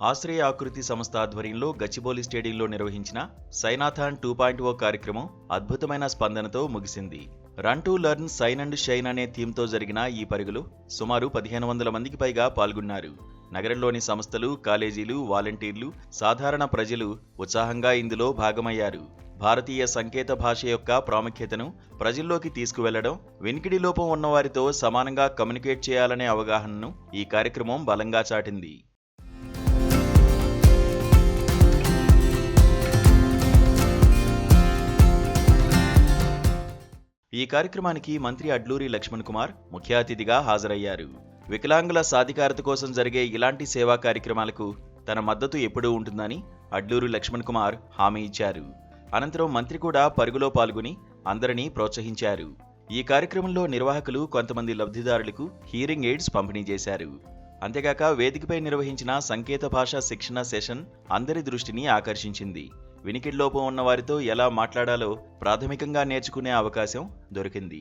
ఆశ్రయ ఆకృతి సంస్థ ఆధ్వర్యంలో గచ్చిబౌలి స్టేడియంలో నిర్వహించిన సైనాథాన్ టూ పాయింట్ ఓ కార్యక్రమం అద్భుతమైన స్పందనతో ముగిసింది. Run to learn sign and shine అనే థీమ్తో జరిగిన ఈ పరుగులో సుమారు పదిహేను వందల మందికి పైగా పాల్గొన్నారు. నగరంలోని సంస్థలు కాలేజీలు వాలంటీర్లు సాధారణ ప్రజలు ఉత్సాహంగా ఇందులో భాగమయ్యారు. భారతీయ సంకేత భాష యొక్క ప్రాముఖ్యతను ప్రజల్లోకి తీసుకువెళ్ళడం వినికిడి లోపం ఉన్నవారితో సమానంగా కమ్యూనికేట్ చేయాలనే అవగాహనను ఈ కార్యక్రమం బలంగా చాటింది. ఈ కార్యక్రమానికి మంత్రి అడ్లూరి లక్ష్మణ్ కుమార్ ముఖ్య అతిథిగా హాజరయ్యారు. వికలాంగుల సాధికారత కోసం జరిగే ఇలాంటి సేవా కార్యక్రమాలకు తన మద్దతు ఎప్పుడూ ఉంటుందని అడ్లూరి లక్ష్మణ్ కుమార్ హామీ ఇచ్చారు. అనంతరం మంత్రి కూడా పరుగులో పాల్గొని అందరినీ ప్రోత్సహించారు. ఈ కార్యక్రమంలో నిర్వాహకులు కొంతమంది లబ్ధిదారులకు హీరింగ్ ఎయిడ్స్ పంపిణీ చేశారు. అంతేగాక వేదికపై నిర్వహించిన సంకేత భాష శిక్షణ సెషన్ అందరి దృష్టిని ఆకర్షించింది. వినికిడి లోపం ఉన్న వారితో ఎలా మాట్లాడాలో ప్రాథమికంగా నేర్చుకునే అవకాశం దొరికింది.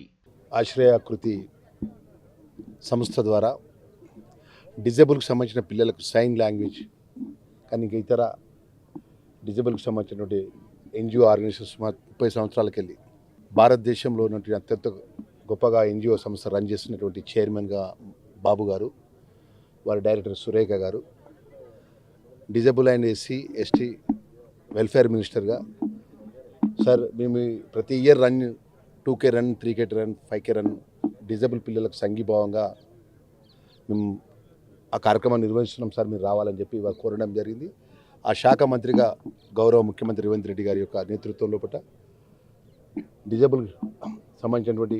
ఆశ్రయాకృతి సంస్థ ద్వారా డిజేబుల్కి సంబంధించిన పిల్లలకు సైన్ లాంగ్వేజ్ కానీ ఇంకా ఇతర డిజేబుల్కి సంబంధించినటువంటి ఎన్జిఓ ఆర్గనైజేషన్స్ ముప్పై సంవత్సరాలకు వెళ్ళి భారతదేశంలో ఉన్నటువంటి అత్యంత గొప్పగా ఎన్జిఓ సంస్థ రన్ చేస్తున్నటువంటి చైర్మన్గా బాబు గారు వారి director Surekha garu disabled and SC ST welfare మినిస్టర్గా. సార్ మేము ప్రతి year run two K run three K run five K run disabled పిల్లలకు సంఘీభావంగా మేము ఆ కార్యక్రమాన్ని నిర్వహిస్తున్నాం సార్ మీరు రావాలని చెప్పి వారు కోరడం జరిగింది. ఆ శాఖ మంత్రిగా గౌరవ ముఖ్యమంత్రి రేవంత్ రెడ్డి గారి యొక్క నేతృత్వం లోపల డిజబుల్ సంబంధించినటువంటి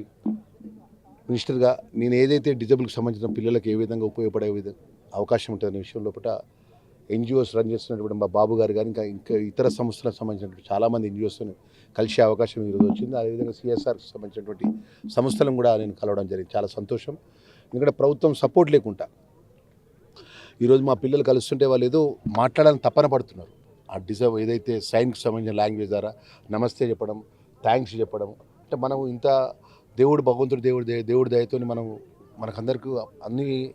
మినిస్టర్గా నేను ఏదైతే డిజబుల్కి సంబంధించిన పిల్లలకు ఏ విధంగా ఉపయోగపడే విధంగా అవకాశం ఉంటుందనే విషయం లోపల ఎన్జిఓస్ రన్ చేస్తున్నటువంటి మా బాబు గారు కానీ ఇంకా ఇంకా ఇతర సంస్థలకు సంబంధించినటువంటి చాలామంది ఎన్జిఓస్ని కలిసే అవకాశం ఈరోజు వచ్చింది. అదేవిధంగా సిఎస్ఆర్కి సంబంధించినటువంటి సంస్థలను కూడా నేను కలవడం జరిగింది. చాలా సంతోషం. ఎందుకంటే ప్రభుత్వం సపోర్ట్ లేకుండా ఈరోజు మా పిల్లలు కలుస్తుంటే వాళ్ళు ఏదో మాట్లాడాలని తప్పన పడుతున్నారు. ఆ డిజర్వ్ ఏదైతే సైన్స్కి సంబంధించిన లాంగ్వేజ్ ద్వారా నమస్తే చెప్పడం థ్యాంక్స్ చెప్పడం అంటే మనం ఇంత దేవుడు భగవంతుడు దేవుడు దే- దేవుడి దయతో మనం మనకందరికీ అన్ని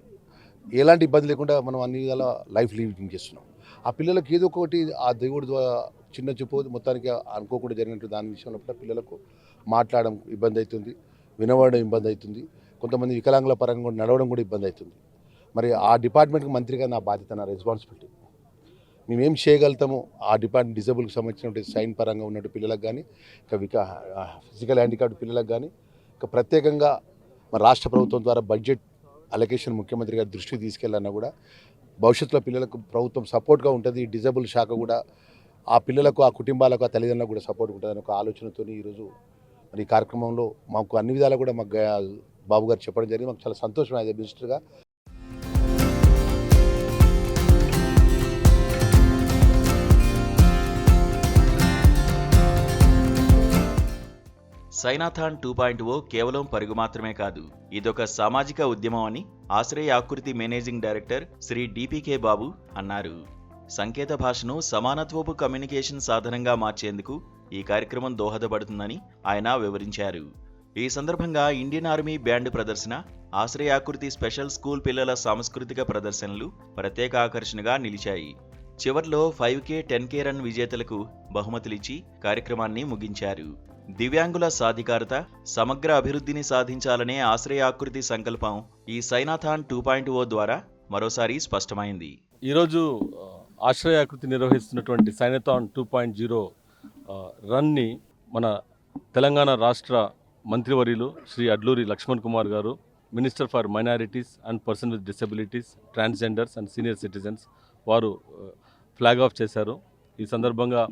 ఎలాంటి ఇబ్బంది లేకుండా మనం అన్ని విధాల లైఫ్ లీవింగ్ చేస్తున్నాం. ఆ పిల్లలకు ఏదో ఒకటి ఆ దేవుడి ద్వారా చిన్న చెప్పు మొత్తానికి అనుకోకుండా జరిగినట్టు దాని విషయంలో కూడా పిల్లలకు మాట్లాడడం ఇబ్బంది అవుతుంది వినవడం ఇబ్బంది అవుతుంది. కొంతమంది వికలాంగుల పరంగా కూడా నడవడం కూడా ఇబ్బంది అవుతుంది. మరి ఆ డిపార్ట్మెంట్కి మంత్రిగా నా బాధ్యత నా రెస్పాన్సిబిలిటీ మేమేం చేయగలుగుతామో ఆ డిపార్ట్మెంట్ డిజబుల్కి సంబంధించినటువంటి సైన్ పరంగా ఉన్నట్టు పిల్లలకు కానీ ఇంకా వికా ఫిజికల్ హ్యాండిక్యాప్డ్ పిల్లలకు కానీ ఇంకా ప్రత్యేకంగా మన రాష్ట్ర ప్రభుత్వం ద్వారా బడ్జెట్ అలొకేషన్ ముఖ్యమంత్రి గారి దృష్టికి తీసుకెళ్ళన్నా కూడా భవిష్యత్తులో పిల్లలకు ప్రభుత్వం సపోర్ట్గా ఉంటుంది డిజబుల్ శాఖ కూడా ఆ పిల్లలకు ఆ కుటుంబాలకు ఆ తల్లిదండ్రులకు కూడా సపోర్ట్ ఉంటుందని ఒక ఆలోచనతో ఈరోజు మరి ఈ కార్యక్రమంలో మాకు అన్ని విధాలు కూడా మాకు బాబు గారు చెప్పడం జరిగింది. మాకు చాలా సంతోషం యాజ్ మినిస్టర్గా సైనాథాన్ టూ పాయింట్ ఓ కేవలం పరుగు మాత్రమే కాదు ఇదొక సామాజిక ఉద్యమం అని ఆశ్రయ ఆకృతి మేనేజింగ్ డైరెక్టర్ శ్రీ డిపికే బాబు అన్నారు. సంకేత భాషను సమానత్వపు కమ్యూనికేషన్ సాధనంగా మార్చేందుకు ఈ కార్యక్రమం దోహదపడుతుందని ఆయన వివరించారు. ఈ సందర్భంగా ఇండియన్ ఆర్మీ బ్యాండ్ ప్రదర్శన ఆశ్రయాకృతి స్పెషల్ స్కూల్ పిల్లల సాంస్కృతిక ప్రదర్శనలు ప్రత్యేక ఆకర్షణగా నిలిచాయి. చివర్లో five K ten K run విజేతలకు బహుమతులిచ్చి కార్యక్రమాన్ని ముగించారు. దివ్యాంగుల సాధికారత సమగ్ర అభివృద్ధిని సాధించాలనే ఆశ్రయాకృతి సంకల్పం ఈ సైనాథాన్ టూ పాయింట్ ఓ ద్వారా మరోసారి స్పష్టమైంది. ఈరోజు ఆశ్రయాకృతి నిర్వహిస్తున్నటువంటి సైనాథాన్ టూ పాయింట్ జీరో రన్ని మన తెలంగాణ రాష్ట్ర మంత్రివర్యులు Shri Adluri Laxman Kumar garu minister for minorities and person with disabilities transgenders and senior citizens వారు ఫ్లాగ్ ఆఫ్ చేశారు. ఈ సందర్భంగా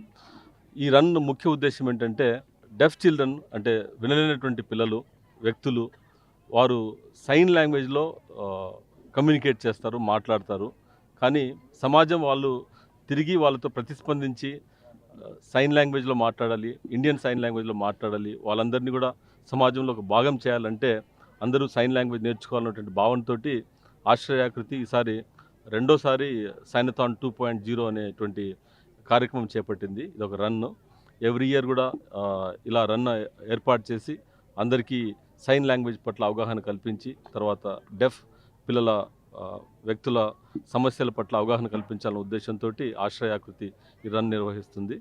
ఈ రన్ ముఖ్య ఉద్దేశం ఏంటంటే డెఫ్ చిల్డ్రన్ అంటే వినలేనటువంటి పిల్లలు వ్యక్తులు వారు సైన్ లాంగ్వేజ్లో కమ్యూనికేట్ చేస్తారు మాట్లాడతారు. కానీ సమాజం వాళ్ళు తిరిగి వాళ్ళతో ప్రతిస్పందించి సైన్ లాంగ్వేజ్లో మాట్లాడాలి ఇండియన్ సైన్ లాంగ్వేజ్లో మాట్లాడాలి వాళ్ళందరినీ కూడా సమాజంలో ఒక భాగం చేయాలంటే అందరూ సైన్ లాంగ్వేజ్ నేర్చుకోవాలన్నటువంటి భావనతో ఆశ్రయాకృతి ఈసారి రెండోసారి సైనథాన్ టూ పాయింట్ జీరో అనేటువంటి కార్యక్రమం చేపట్టింది. ఇది ఒక రన్ ఎవ్రీ ఇయర్ కూడా ఇలా రన్ ఏర్పాటు చేసి అందరికీ సైన్ లాంగ్వేజ్ పట్ల అవగాహన కల్పించి తర్వాత డెఫ్ పిల్లల వ్యక్తుల సమస్యల పట్ల అవగాహన కల్పించాలనే ఉద్దేశంతో ఆశ్రయాకృతి ఈ రన్ నిర్వహిస్తుంది.